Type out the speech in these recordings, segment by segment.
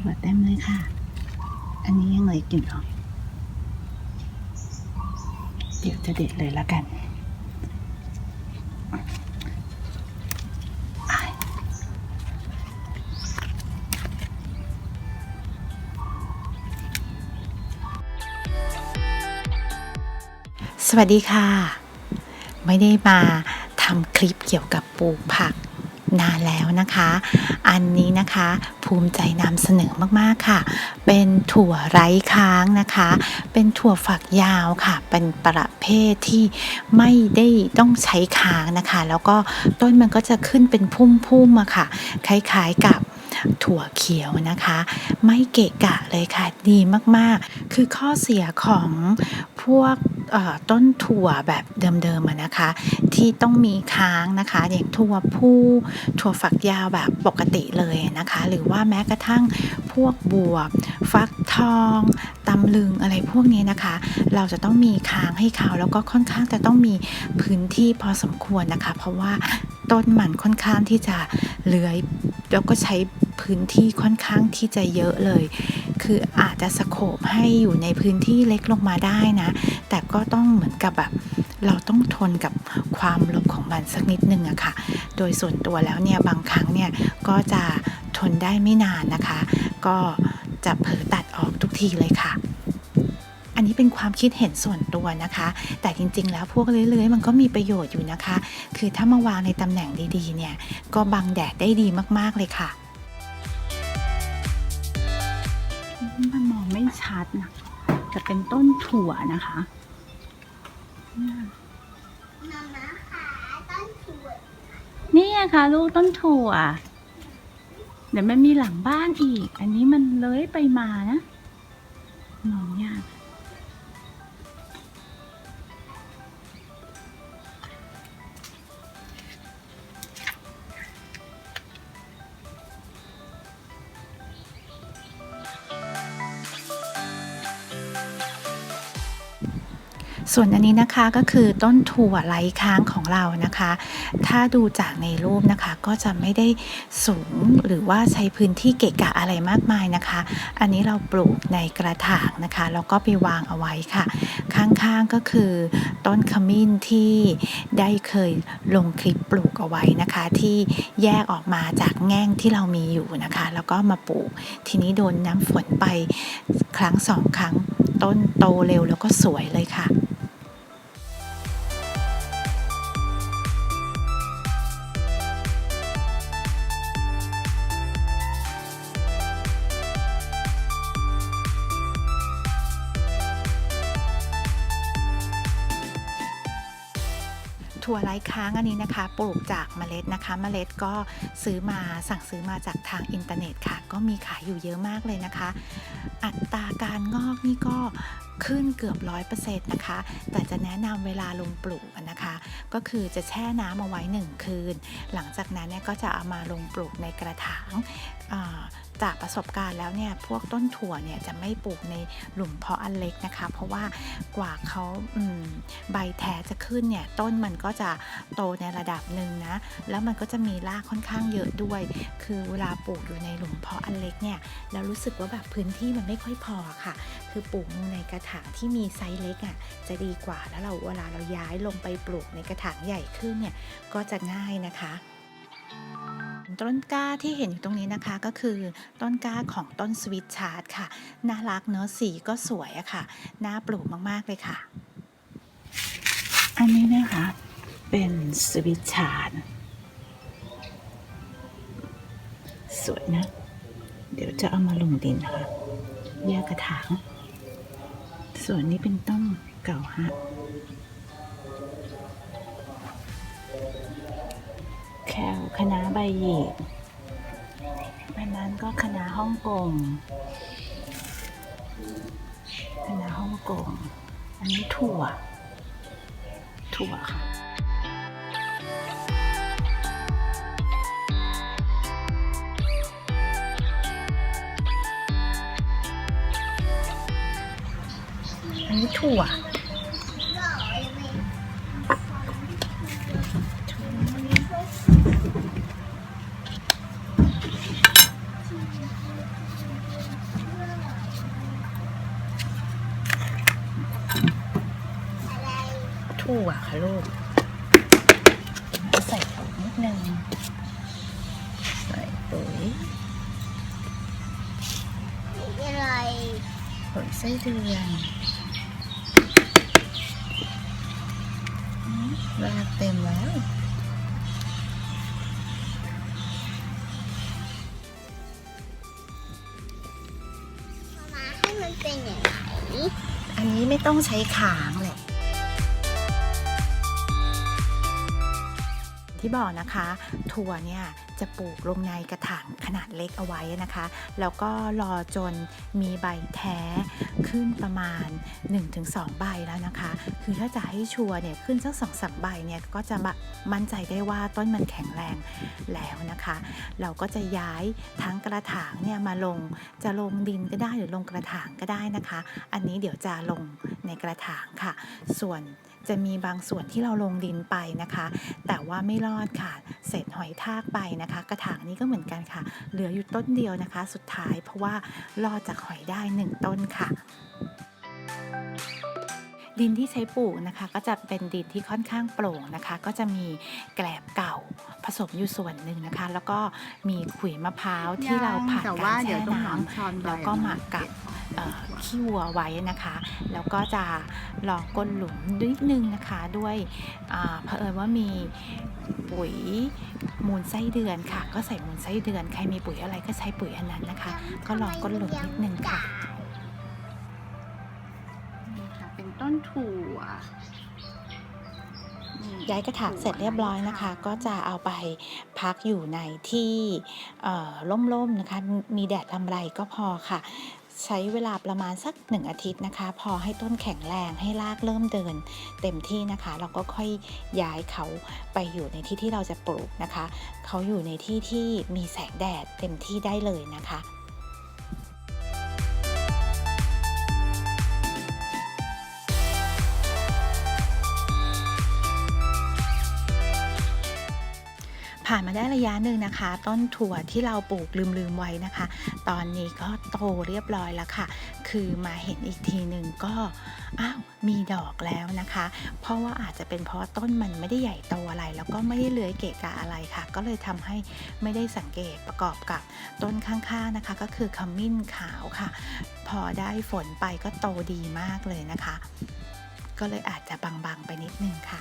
ถั่วเต็มเลยค่ะ อันนี้ยังเล็กอยู่เนาะเดี๋ยวจะเด็ดเลยละกันสวัสดีค่ะ ไม่ได้มาทำคลิปเกี่ยวกับปลูกผัก นานแล้วนะคะ อันนี้นะคะภูมิใจนำเสนอมากๆค่ะ เป็นถั่วไร้ค้างนะคะ เป็นถั่วฝักยาวค่ะ เป็นประเภทที่ไม่ได้ต้องใช้ค้างนะคะ แล้วก็ต้นมันก็จะขึ้นเป็นพุ่มๆอะค่ะ คล้ายๆกับถั่วเขียวนะคะ ไม่เกะกะเลยค่ะ ดีมากๆ คือข้อเสียของพวก ต้นถั่วแบบเดิมๆนะคะ ที่ต้องมีค้างนะคะอย่างถั่วผู้ถั่วฝักยาวแบบปกติเลยนะคะ หรือว่าแม้กระทั่งพวกบวบฟักทองตำลึงอะไรพวกนี้นะคะ เราจะต้องมีค้างให้เขาแล้วก็ค่อนข้างจะต้องมีพื้นที่พอสมควรนะคะ เพราะว่าต้นมันค่อนข้างที่จะเลื้อยแล้วก็ใช้ พื้นที่ค่อนข้างที่จะเยอะเลย คืออาจจะสโคบให้อยู่ในพื้นที่เล็กลงมาได้นะ แต่ก็ต้องเหมือนกับแบบเราต้องทนกับความรกของมันสักนิดนึงอะค่ะ โดยส่วนตัวแล้วเนี่ยบางครั้งเนี่ยก็จะทนได้ไม่นานนะคะ ก็จะเผลอตัดออกทุกทีเลยค่ะอันนี้เป็นความคิดเห็นส่วนตัวนะคะ แต่จริงๆ แล้วพวกเลื้อยๆ มันก็มีประโยชน์อยู่นะคะ คือถ้ามาวางในตำแหน่งดีๆ เนี่ย ก็บังแดดได้ดีมากๆ เลยค่ะ นะจะเป็นต้นถั่วนะคะนี่ยมาม่าขาต้นถั่วนี่ไงคะลูกต้นถั่ว เดี๋ยวมันมีหลังบ้านอีก อันนี้มันเลื้อยไปมานะมองยาก ส่วนอันนี้นะคะก็คือต้นถั่วไร้ค้างของเรานะคะ ถ้าดูจากในรูปนะคะก็จะไม่ได้สูงหรือว่าใช้พื้นที่เกะกะอะไรมากมายนะคะ อันนี้เราปลูกในกระถางนะคะแล้วก็ไปวางเอาไว้ค่ะ ข้างๆก็คือต้นขมิ้นที่ได้เคยลงคลิปปลูกเอาไว้นะคะ ที่แยกออกมาจากแง่งที่เรามีอยู่นะคะ แล้วก็มาปลูกทีนี้โดนน้ำฝนไปครั้งสองครั้งต้นโตเร็วแล้วก็สวยเลยค่ะ ไร้ค้างอันนี้นะคะ ปลูกจากเมล็ดนะคะ เมล็ดก็ซื้อมาสั่งซื้อมาจากทางอินเทอร์เน็ตค่ะ ก็มีขายอยู่เยอะมากเลยนะคะ อัตราการงอกนี่ก็ ขึ้นเกือบร้อยเปอร์เซ็นต์นะคะ แต่จะแนะนำเวลาลงปลูกนะคะ ก็คือจะแช่น้ำเอาไว้หนึ่งคืน หลังจากนั้นเนี่ยก็จะเอามาลงปลูกในกระถางจากประสบการณ์แล้วเนี่ยพวกต้นถั่วเนี่ยจะไม่ปลูกในหลุมเพาะอันเล็กนะคะ เพราะว่ากว่าเขาใบแท้จะขึ้นเนี่ยต้นมันก็จะโตในระดับหนึ่งนะแล้วมันก็จะมีรากค่อนข้างเยอะด้วย คือเวลาปลูกอยู่ในหลุมเพาะอันเล็กเนี่ยเรารู้สึกว่าแบบพื้นที่มันไม่ค่อยพอค่ะ คือปลูกในกระถางที่มีไซส์เล็กอะจะดีกว่าแล้วเราเวลาเราย้ายลงไปปลูกในกระถางใหญ่ขึ้นเนี่ยก็จะง่ายนะคะต้นกล้าที่เห็นอยู่ตรงนี้นะคะก็คือต้นกล้าของต้นสวิตชาร์ดค่ะ น่ารักเนอะสีก็สวยอะค่ะ น่าปลูกมากๆเลยค่ะ อันนี้นะคะเป็นสวิตชาร์ดสวยนะ เดี๋ยวจะเอามาลงดินนะคะแยกกระถาง ส่วนนี้เป็นต้มเก่าฮะแคลคณะใบหยีกอันนั้นก็คณะฮ่องกงคณะฮ่องกง อันนี้ถั่ว ถั่วค่ะันนี้ถั่วถั่วค่ะลูกใส่ถุงนิดนึงใส่ปุ๋ยอะไรใไส้เดือน อืมรากเต็มแล้วมาให้มันเป็นอย่างไรอันนี้ไม่ต้องใช้ขาง ที่บอกนะคะถั่วเนี่ยจะปลูกลงในกระถางขนาดเล็กเอาไว้นะคะ แล้วก็รอจนมีใบแท้ขึ้นประมาณ 1-2 ใบแล้วนะคะ คือถ้าจะให้ชัวร์เนี่ยขึ้นสักสองสามใบเนี่ยก็จะมั่นใจได้ว่าต้นมันแข็งแรงแล้วนะคะ เราก็จะย้ายทั้งกระถางเนี่ยมาลงจะลงดินก็ได้หรือลงกระถางก็ได้นะคะ อันนี้เดี๋ยวจะลงในกระถางค่ะ ส่วน จะมีบางส่วนที่เราลงดินไปนะคะ แต่ว่าไม่รอดค่ะ เศษหอยทากไปนะคะ กระถางนี้ก็เหมือนกันค่ะ เหลืออยู่ต้นเดียวนะคะ สุดท้ายเพราะว่ารอดจากหอยได้หนึ่งต้นค่ะดินที่ใช้ปลูกนะคะก็จะเป็นดินที่ค่อนข้างโปร่งนะคะ ก็จะมีแกลบเก่าผสมอยู่ส่วนหนึ่งนะคะ แล้วก็มีขุยมะพร้าวที่เราผ่านแต่กาว่ารเดี๋แช่ยวต้องน้หาช้อนำแล้วก็หมักกับเอ่อ ขี้วัวไว้นะคะ แล้วก็จะลองก้นหลุมนิดนึงนะคะ ด้วยอ่าเผอิญว่ามีปุ๋ยมูลไส้เดือนค่ะ ก็ใส่มูลไส้เดือน ใครมีปุ๋ยอะไรก็ใช้ปุ๋ยอันนั้นนะคะ ก็ลองก้นหลุมนิดนึงค่ะนี่ค่ะ เป็นต้นถั่วนี่ย้ายกระถางเสร็จเรียบร้อยนะคะ ก็จะเอาไปพักอยู่ในที่เอ่อร่มๆนะคะ มีแดดลำไรก็พอค่ะ ใช้เวลาประมาณสักหนึ่งอาทิตย์นะคะ พอให้ต้นแข็งแรงให้รากเริ่มเดิน เต็มที่นะคะ เราก็ค่อยย้ายเขาไปอยู่ในที่ที่เราจะปลูกนะคะ เขาอยู่ในที่ที่มีแสงแดดเต็มที่ได้เลยนะคะ ผ่านมาได้ระยะหนึ่งนะคะ ต้นถั่วที่เราปลูกลืมๆไว้นะคะ ตอนนี้ก็โตเรียบร้อยแล้วค่ะ คือมาเห็นอีกทีหนึ่งก็อ้าวมีดอกแล้วนะคะ เพราะว่าอาจจะเป็นเพราะต้นมันไม่ได้ใหญ่โตอะไร แล้วก็ไม่ได้เลื้อยเกะกะอะไรค่ะ ก็เลยทำให้ไม่ได้สังเกตประกอบกับต้นข้างๆนะคะ ก็คือขมิ้นขาวค่ะ พอได้ฝนไปก็โตดีมากเลยนะคะ ก็เลยอาจจะบางๆไปนิดนึงค่ะ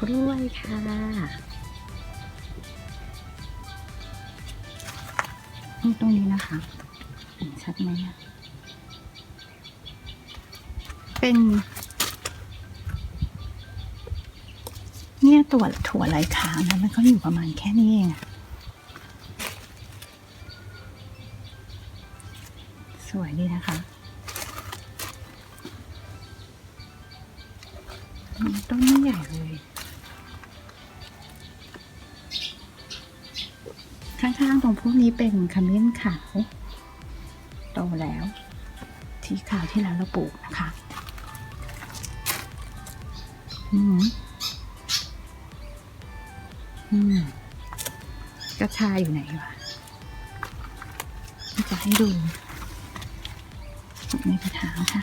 กล้วยค่ะ นี่ตรงนี้นะคะเห็นชัดไหมเป็น เนี่ยตัวถั่วไหลขาวนะมันก็อยู่ประมาณแค่นี้เองสวยดีนะคะต้นไม่ใหญ่เลย ข้างๆตรงพวกนี้เป็นขมิ้นขาวโตแล้ว ที่ขาวที่แล้วเราปลูกนะคะอืมอืมกระชายอยู่ไหนวะจะให้ดูในกระถางค่ะ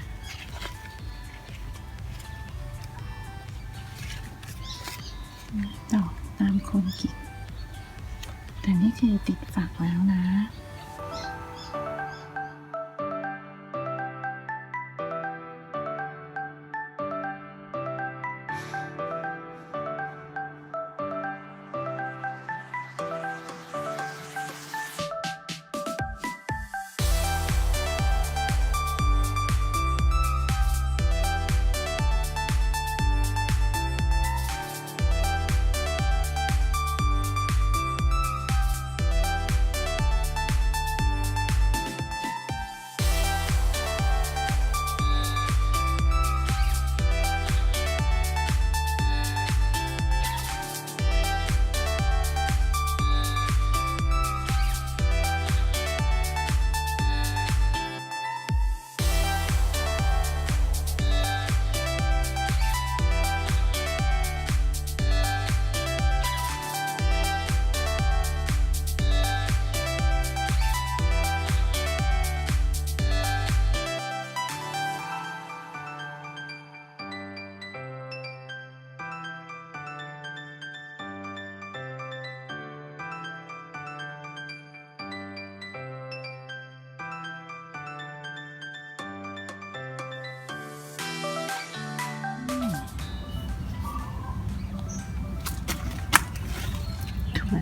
ดอกตามโคนกิ่ง นี่คือติดฝักแล้วนะ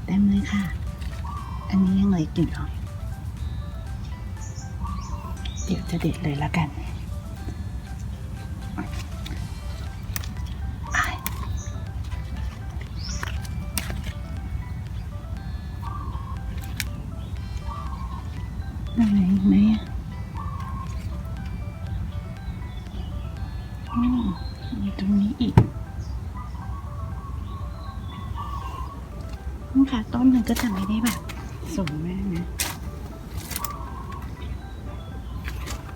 ต็มเลยค่ะ อันนี้ยังเหลือกอยู่เนาะเดี๋ยวจะเด็ดเลยละกัน ค่ะ ต้นมันก็จะไม่ได้แบบสูงมากนะ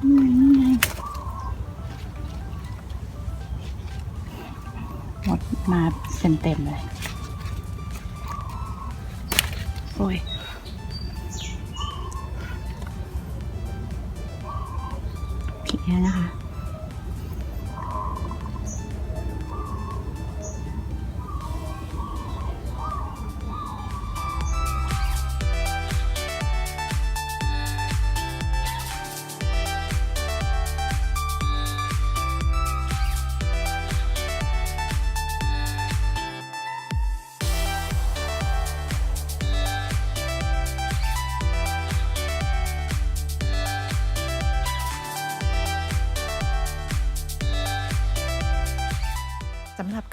นี่ไงนี่ไงหมดมาเต็มเต็มเลย โอ้ย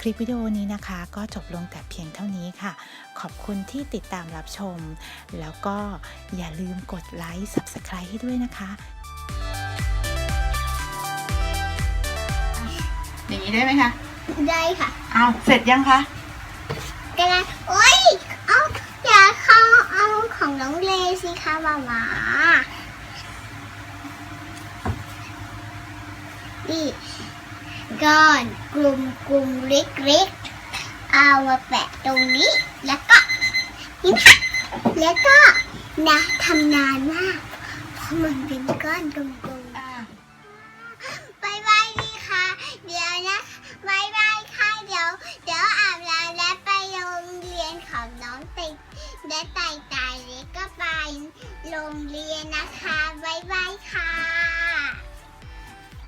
ลิปวิดีโอนี้นะคะ ก็จบลงแต่เพียงเท่านี้ค่ะ ขอบคุณที่ติดตามรับชม แล้วก็อย่าลืมกดไลค์ Subscribe ให้ด้วยนะคะอย่างนี้ได้ไหมคะได้ค่ะเอาเสร็จยังคะกระดาษโอ้ยเอาอย่าเข้าเอาของน้องเลสิคะมามานี่ก้อน กลุ่มกลุ่มเล็กๆ เอามาแปะตรงนี้แล้วก็นี่นะแล้วก็นะทำนานมาก เพราะมันเป็นก้อนกลมๆบายบายดีค่ะ เดี๋ยวนะบายบายค่ะ เดี๋ยว เดี๋ยวอาบน้ำและไปโรงเรียนของน้องติและไต่ไต่เล็กก็ไปโรงเรียนนะคะบายบายค่ะ